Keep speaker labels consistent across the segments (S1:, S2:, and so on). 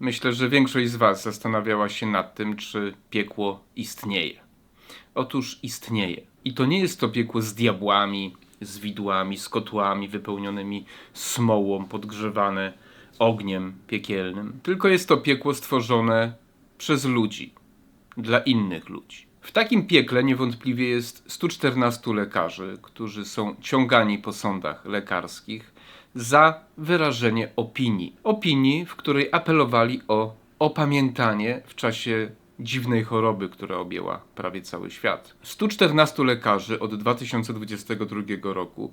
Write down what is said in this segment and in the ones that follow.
S1: Myślę, że większość z Was zastanawiała się nad tym, czy piekło istnieje. Otóż istnieje. I to nie jest to piekło z diabłami, z widłami, z kotłami wypełnionymi smołą, podgrzewane ogniem piekielnym, tylko jest to piekło stworzone przez ludzi, dla innych ludzi. W takim piekle niewątpliwie jest 114 lekarzy, którzy są ciągani po sądach lekarskich za wyrażenie opinii. Opinii, w której apelowali o opamiętanie w czasie dziwnej choroby, która objęła prawie cały świat. 114 lekarzy od 2022 roku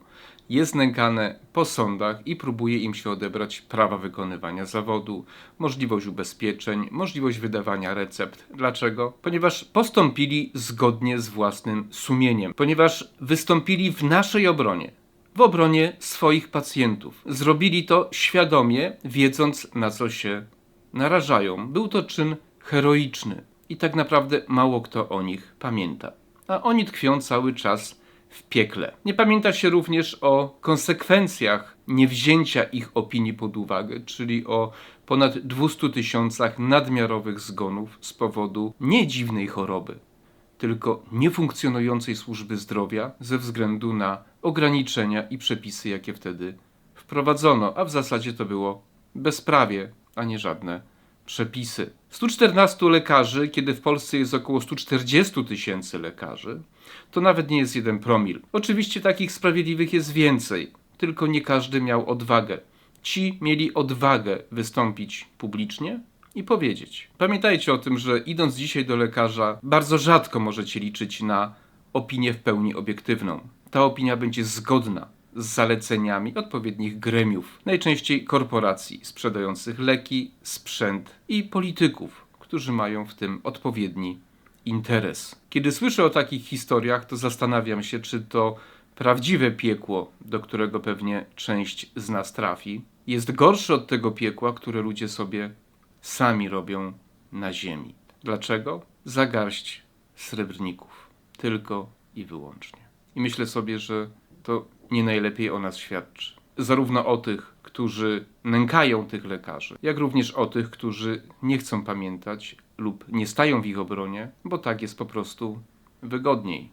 S1: jest nękane po sądach i próbuje im się odebrać prawa wykonywania zawodu, możliwość ubezpieczeń, możliwość wydawania recept. Dlaczego? Ponieważ postąpili zgodnie z własnym sumieniem, ponieważ wystąpili w naszej obronie w obronie swoich pacjentów. Zrobili to świadomie, wiedząc na co się narażają. Był to czyn heroiczny i tak naprawdę mało kto o nich pamięta. A oni tkwią cały czas w piekle. Nie pamięta się również o konsekwencjach niewzięcia ich opinii pod uwagę, czyli o ponad 200 tysiącach nadmiarowych zgonów z powodu nie dziwnej choroby, tylko niefunkcjonującej służby zdrowia ze względu na ograniczenia i przepisy, jakie wtedy wprowadzono, a w zasadzie to było bezprawie, a nie żadne przepisy. 114 lekarzy, kiedy w Polsce jest około 140 tysięcy lekarzy, to nawet nie jest jeden promil. Oczywiście takich sprawiedliwych jest więcej, tylko nie każdy miał odwagę. Ci mieli odwagę wystąpić publicznie i powiedzieć. Pamiętajcie o tym, że idąc dzisiaj do lekarza, bardzo rzadko możecie liczyć na opinię w pełni obiektywną. Ta opinia będzie zgodna z zaleceniami odpowiednich gremiów, najczęściej korporacji sprzedających leki, sprzęt i polityków, którzy mają w tym odpowiedni interes. Kiedy słyszę o takich historiach, to zastanawiam się, czy to prawdziwe piekło, do którego pewnie część z nas trafi, jest gorsze od tego piekła, które ludzie sobie sami robią na ziemi. Dlaczego? Za garść srebrników. Tylko i wyłącznie. I myślę sobie, że to nie najlepiej o nas świadczy. Zarówno o tych, którzy nękają tych lekarzy, jak również o tych, którzy nie chcą pamiętać lub nie stają w ich obronie, bo tak jest po prostu wygodniej.